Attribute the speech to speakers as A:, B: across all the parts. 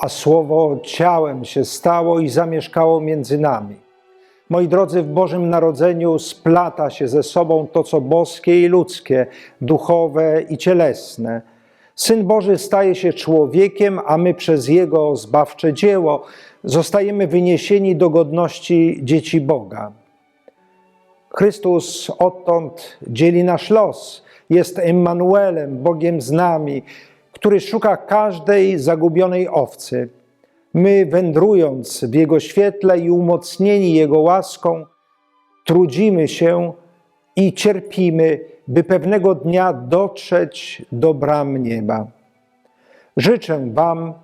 A: a Słowo ciałem się stało i zamieszkało między nami. Moi drodzy, w Bożym Narodzeniu splata się ze sobą to, co boskie i ludzkie, duchowe i cielesne. Syn Boży staje się człowiekiem, a my przez Jego zbawcze dzieło zostajemy wyniesieni do godności dzieci Boga. Chrystus odtąd dzieli nasz los. Jest Emmanuelem, Bogiem z nami, który szuka każdej zagubionej owcy. My, wędrując w Jego świetle i umocnieni Jego łaską, trudzimy się i cierpimy, by pewnego dnia dotrzeć do bram nieba. Życzę Wam,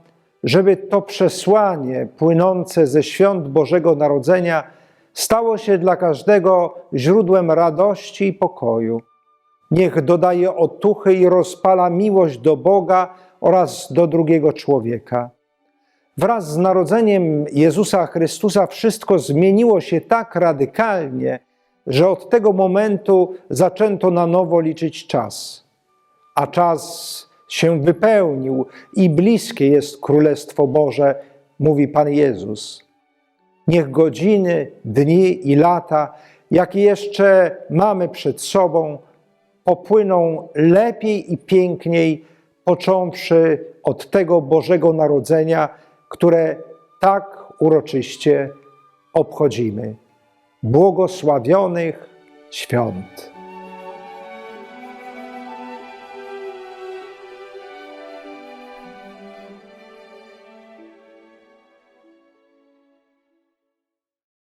A: żeby to przesłanie płynące ze świąt Bożego Narodzenia stało się dla każdego źródłem radości i pokoju. Niech dodaje otuchy i rozpala miłość do Boga oraz do drugiego człowieka. Wraz z narodzeniem Jezusa Chrystusa wszystko zmieniło się tak radykalnie, że od tego momentu zaczęto na nowo liczyć czas. A czas się wypełnił i bliskie jest Królestwo Boże, mówi Pan Jezus. Niech godziny, dni i lata, jakie jeszcze mamy przed sobą, popłyną lepiej i piękniej, począwszy od tego Bożego Narodzenia, które tak uroczyście obchodzimy. Błogosławionych świąt.